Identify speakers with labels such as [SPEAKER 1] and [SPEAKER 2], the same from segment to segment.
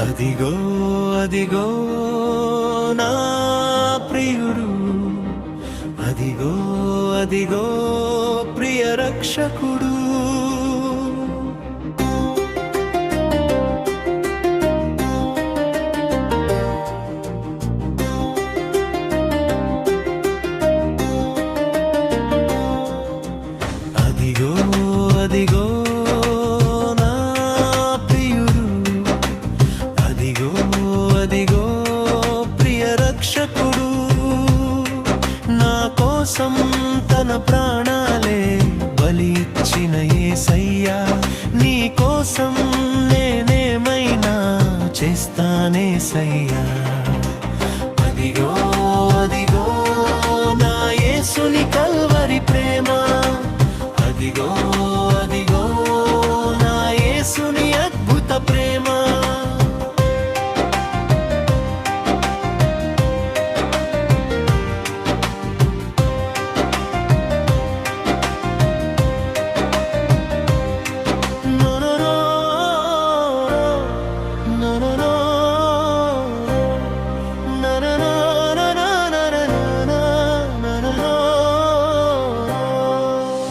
[SPEAKER 1] అదిగో అదిగో నా ప్రియుడు. అదిగో అదిగో ప్రియ రక్షకుడు. కోసం తన ప్రాణాలే బలి ఇచ్చిన యేసయ్యా నీ కోసం నేనేమైనా చేస్తానే సయ్యా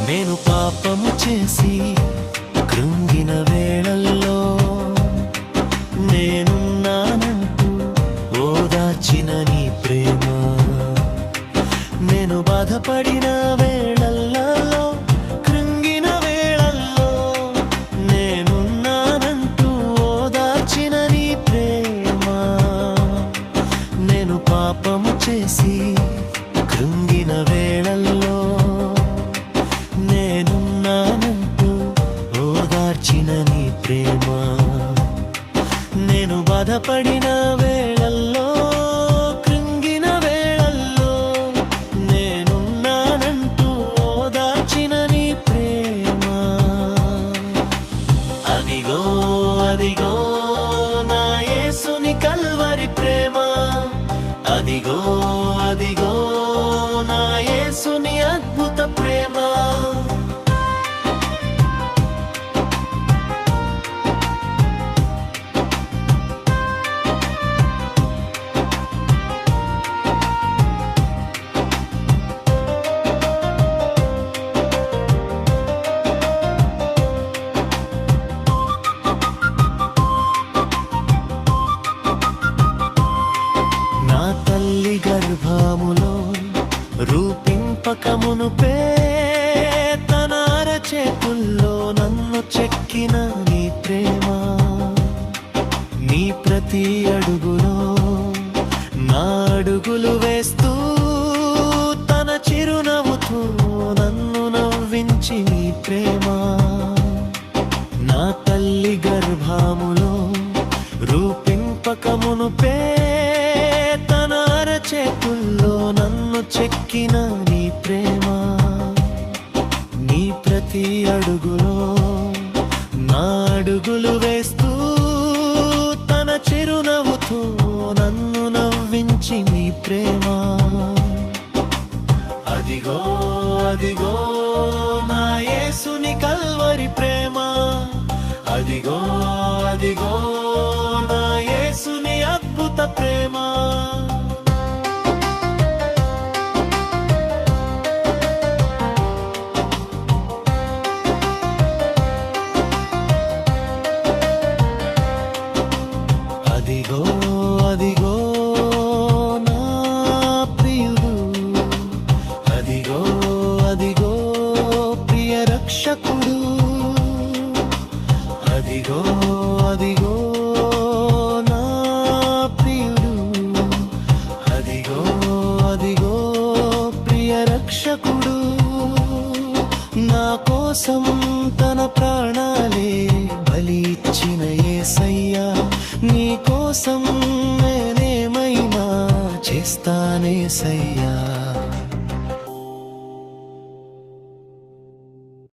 [SPEAKER 1] నేను పాపము చేసి కృంగిన వేళల్లో నేనున్నానంటూ ఓదాచిన నీ ప్రేమ. నేను బాధపడిన వేళల్లో కృంగిన వేళల్లో నేనున్నానంటూ ఓదాచిన నీ ప్రేమ. నేను పాపము చేసి కృంగిన వేళ బాధపడిన వేళల్లో కృంగిన వేళల్లో నేనున్నానంటూ ఓదార్చిన నీ ప్రేమ. అదిగో అదిగో నా యేసుని కల్వరి ప్రేమ. అదిగో అదిగో చేతుల్లో నన్ను చెక్కిన నీ ప్రేమ నీ ప్రతి అడుగులో నా అడుగులు వేస్తూ తన చిరునవ్వుతో నన్ను నవ్వించి నీ ప్రేమ నా తల్లి గర్భాములో రూపింపకమును పే తన అరచేతుల్లో నన్ను చెక్కిన నీ ప్రేమ. ప్రతి అడుగులో నా అడుగులు వేస్తూ తన చిరునవ్వుతో నన్ను నవ్వించి నీ ప్రేమ. అదిగో అదిగో నా యేసుని కల్వరి ప్రేమ. అదిగో అదిగో నా యేసుని అద్భుత ప్రేమ. అదిగో నా ప్రియుడు. అదిగో అదిగో ప్రియ రక్షకుడు. నా కోసం తన ప్రాణాలే బలి ఇచ్చిన యేసయ్యా నీ కోసం నేనేమైనా చేస్తానే సయ్యా